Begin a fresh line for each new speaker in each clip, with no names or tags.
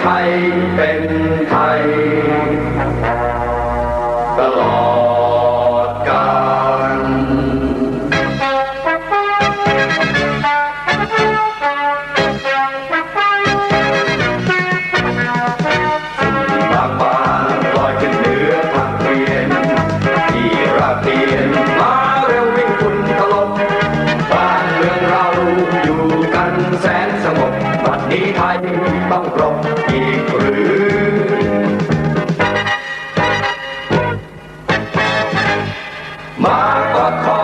ไทยเป็นไทย บังกรงอีกหรือ มาก็คอ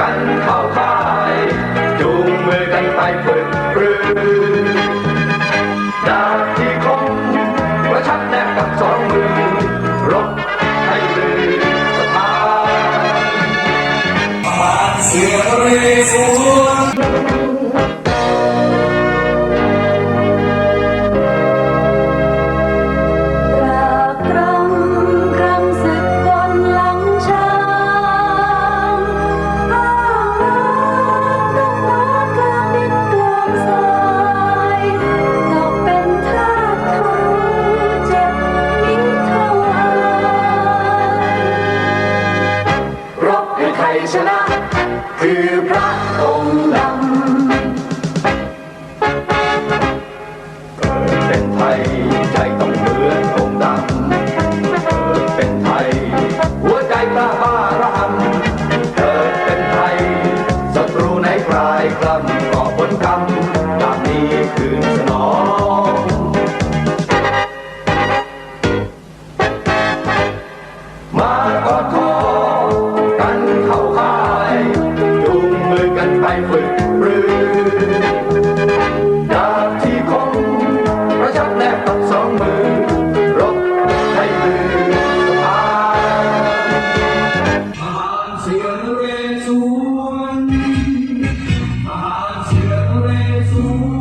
กันเข้าค่ายจูงมือกันไปฝึกปรือดาบที่คมกระชับแนบกับสองมือรบให้ลือสถานปาก
เสียงเรสอน
тишина, ти прав. ให้ฝึกปรือดาบที่คมประชับแนบกับสองมือ รบให้ลือสะพานผ่านเสียงเรสว
นผ่านเสียงเรสวน